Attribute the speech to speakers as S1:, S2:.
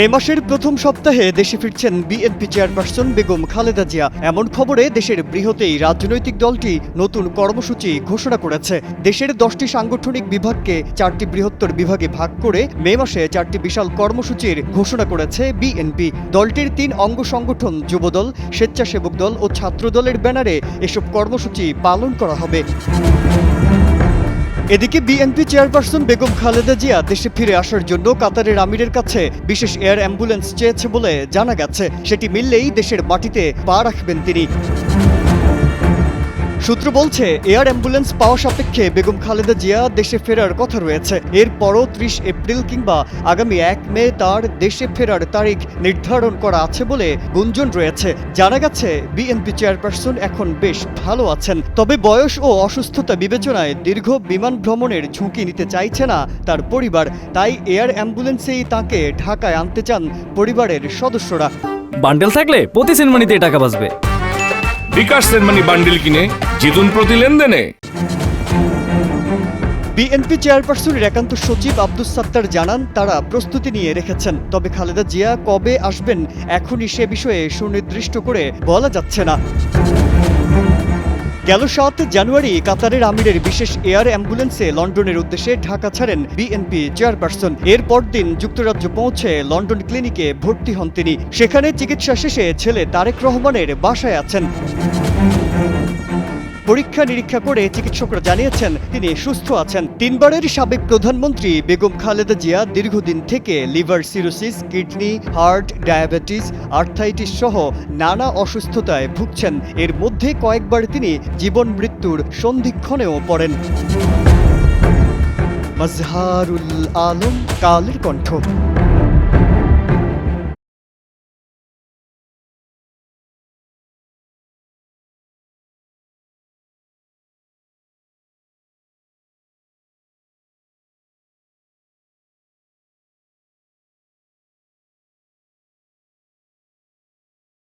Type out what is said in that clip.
S1: মে মাসের প্রথম সপ্তাহে দেশে ফিরছেন বিএনপি চেয়ারপারসন বেগম খালেদা জিয়া। এমন খবরে দেশের বৃহতেই রাজনৈতিক দলটি নতুন কর্মসূচি ঘোষণা করেছে। দেশের দশটি সাংগঠনিক বিভাগকে চারটি বৃহত্তর বিভাগে ভাগ করে মে মাসে চারটি বিশাল কর্মসূচির ঘোষণা করেছে বিএনপি। দলটির তিন অঙ্গ সংগঠন যুবদল, স্বেচ্ছাসেবক দল ও ছাত্রদলের ব্যানারে এসব কর্মসূচি পালন করা হবে। এদিকে বিএনপি চেয়ারপারসন বেগম খালেদা জিয়া দেশে ফিরে আসার জন্য কাতারের আমিরের কাছে বিশেষ এয়ার অ্যাম্বুলেন্স চেয়েছে বলে জানা গেছে। সেটি মিললেই দেশের মাটিতে পা রাখবেন তিনি। সূত্র বলছে, এয়ার অ্যাম্বুলেন্স পাওয়া সাপেক্ষে বেগম খালেদা জিয়া দেশে ফেরার কথা রয়েছে। এরপরও ত্রিশ এপ্রিল কিংবা আগামী এক মে তার দেশে ফেরার তারিখ নির্ধারণ করা আছে বলে গুঞ্জন রয়েছে। জানা গেছে, বিএনপি চেয়ারপারসন এখন বেশ ভালো আছেন। তবে বয়স ও অসুস্থতা বিবেচনায় দীর্ঘ বিমান ভ্রমণের ঝুঁকি নিতে চাইছে না তার পরিবার। তাই এয়ার অ্যাম্বুলেন্সেই তাকে ঢাকায় আনতে চান পরিবারের সদস্যরা।
S2: বান্ডেল থাকলে প্রতি সেনমানিতে টাকা বাঁচবে।
S3: বিকাশ সেনমানি বান্ডিল কিনে জিতুন প্রতি লেনদেনে।
S1: বিএনপি চেয়ারপারসনের একান্ত সচিব আব্দুস সাত্তার জানান, তারা প্রস্তুতি নিয়ে রেখেছেন। তবে খালেদা জিয়া কবে আসবেন, এখনই সে বিষয়ে সুনির্দিষ্ট করে বলা যাচ্ছে না। গেল সাত জানুয়ারি কাতারের আমিরের বিশেষ এয়ার অ্যাম্বুলেন্সে লন্ডনের উদ্দেশ্যে ঢাকা ছাড়েন বিএনপি চেয়ারপারসন। এর পরদিন যুক্তরাজ্য পৌঁছে লন্ডন ক্লিনিকে ভর্তি হন তিনি। সেখানে চিকিৎসা শেষে ছেলে তারেক রহমানের বাসায় আছেন। পরীক্ষা নিরীক্ষা করে চিকিৎসকরা জানিয়েছেন, তিনি সুস্থ আছেন। তিনবারের সাবেক প্রধানমন্ত্রী বেগম খালেদা জিয়া দীর্ঘদিন থেকে liver cirrhosis, kidney, heart, diabetes arthritis সহ নানা অসুস্থতায় ভুগছেন। এর মধ্যে কয়েকবার তিনি জীবন মৃত্যুর সন্ধিক্ষণেও পড়েন। মাজহারুল আলম, কালের কণ্ঠ।